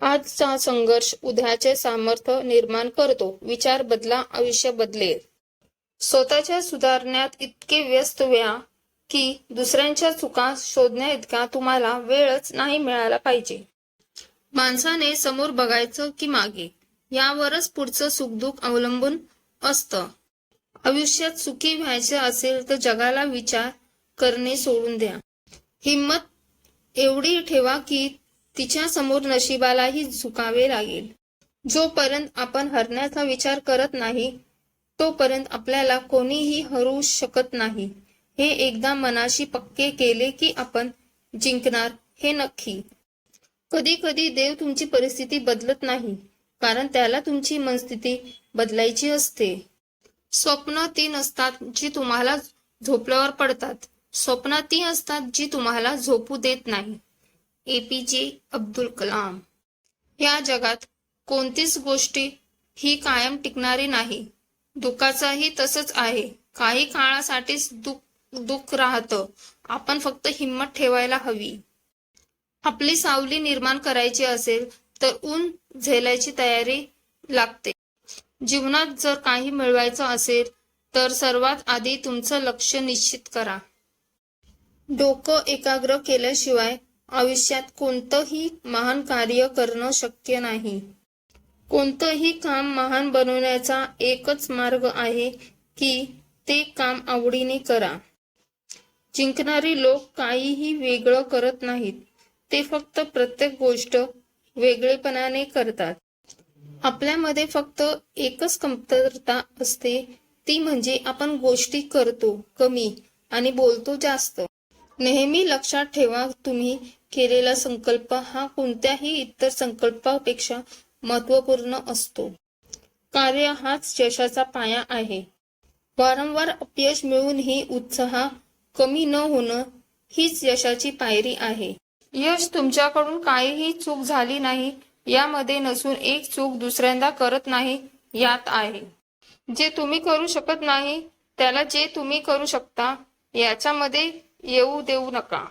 आजचा संघर्ष उद्याचे सामर्थ्य निर्माण करतो. विचार बदला आयुष्य बदलेल. स्वतःच्या सुधारण्यात इतके व्यस्त व्या की दुसऱ्यांच्या चुका शोधण्या इतका तुम्हाला वेळच नाही मिळाला पाहिजे. माणसाने समोर बघायचं की मागे. यावरच पुढचं सुखदुःख अवलंबून असतं. आयुष्यात सुखी व्हायचे असेल तर जगाला विचार करणे सोडून द्या. हिंमत एवढी ठेवा की तिच्या समोर नशिबालाही झुकावे लागेल. जोपर्यंत आपण हरण्याचा विचार करत नाही तोपर्यंत आपल्याला कोणीही हरू शकत नाही. हे एकदा मनाशी पक्के केले की आपण जिंकणार हे नक्की. कधी कधी देव तुमची परिस्थिती बदलत नाही कारण त्याला तुमची मनस्थिती बदलायची असते. स्वप्न ती नसतात जी तुम्हाला झोपल्यावर पडतात. स्वप्न ती असतात जी तुम्हाला झोपू देत नाही. एपीजे अब्दुल कलाम. या जगात कोणतीच गोष्टी ही कायम टिकणारी नाही. दुःखाचाही तसंच आहे. काही काळासाठीच दुःख दुःख राहतं. आपण फक्त हिंमत ठेवायला हवी. आपली सावली निर्माण करायची असेल तर ऊन झेलायची तयारी लागते. जीवनात जर काही मिळवायचं असेल तर सर्वात आधी तुमचं लक्ष निश्चित करा. डोकं एकाग्र केल्याशिवाय आयुष्यात कोणतंही महान कार्य करणं शक्य नाही. कोणतंही काम महान बनवण्याचा एकच मार्ग आहे की ते काम आवडीने करा. जिंकणारे लोक काहीही वेगळं करत नाहीत. ते फक्त प्रत्येक गोष्ट वेगळेपणाने करतात. आपल्यामध्ये फक्त एकच कमतरता असते ती म्हणजे आपण गोष्टी करतो कमी आणि बोलतो जास्त. नेहमी लक्षात ठेवा तुम्ही केलेला संकल्प हा कोणत्याही इतर संकल्पापेक्षा महत्त्वपूर्ण असतो. कार्य हाच यशाचा पाया आहे. वारंवार अपयश मिळूनही उत्साह कमी न होणं हीच यशाची पायरी आहे. यश तुमच्याकडून काहीही चूक झाली नाही यामध्ये नसून एक चूक दुसऱ्यांदा करत नाही यात आहे. जे तुम्ही करू शकत नाही त्याला जे तुम्ही करू शकता याच्यामध्ये येऊ देऊ नका.